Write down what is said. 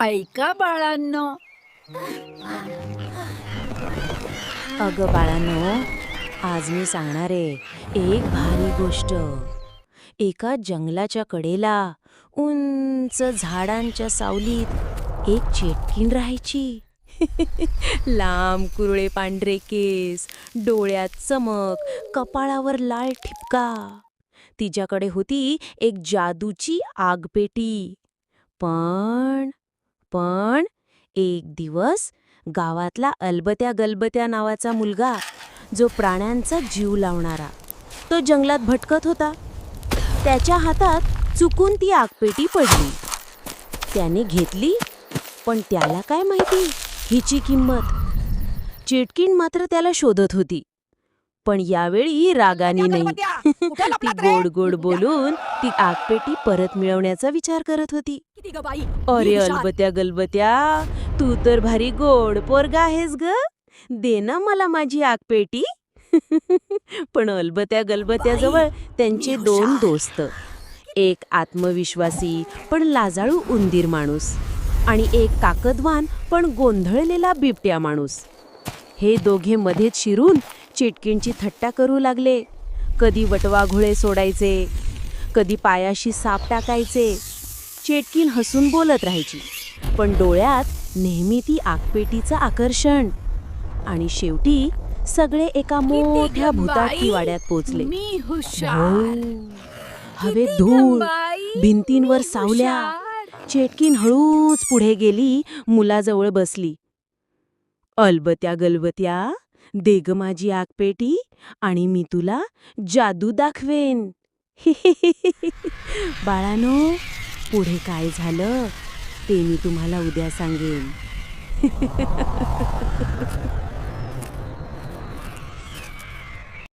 ऐका बाळांनो. अगं बाळांनो आज मी सांगणार आहे एक भारी गोष्ट. एका जंगलाच्या कडेला उंच झाडांच्या सावलीत एक चेटकीण राहायची. लांब कुरळे पांढरे केस डोळ्यात चमक कपाळावर लाल ठिपका. तिच्याकडे होती एक जादूची आगपेटी. पण पण एक दिवस गावातला अलबत्या गलबत्या नावाचा मुलगा जो प्राण्यांचा जीव लावणारा तो जंगलात भटकत होता. त्याच्या हातात चुकून ती आगपेटी पडली. त्याने घेतली पण त्याला काय माहिती? हिची किंमत. चिटकीण मात्र त्याला शोधत होती. पण यावेळी रागाने नाही. ती गोड गोड बोलून ती आगपेटी परत मिळवण्याचा विचार करत होती. अरे अलबत्या गलबत्या तू तर भारी गोड पोरगा आहेस ग. दे ना मला माझी आगपेटी. पण अलबत्या गलबत्याजवळ त्यांचे दोन दोस्त. एक आत्मविश्वासी पण लाजाळू उंदीर माणूस. आणि एक ताकदवान पण गोंधळलेला बिबट्या माणूस. हे दोघे मध्येच शिरून चिटकीणची थट्टा करू लागले. कधी वटवाघोळे सोडायचे कधी पायाशी साप टाकायचे. चेटकीन हसून बोलत राहायची पण डोळ्यात नेहमी ती आगपेटीचं आकर्षण. आणि शेवटी सगळे एका मोठ्या भूताटकी वाड्यात पोचले. हुशार. हवेत धूळ भिंतींवर सावल्या. चेटकीन हळूच पुढे गेली मुलाजवळ बसली. अलबत्या गलबत्या दे ग माझी आगपेटी आणि मी तुला जादू दाखवेन. बाळानो पुढे काय झालं ते मी तुम्हाला उद्या सांगेन.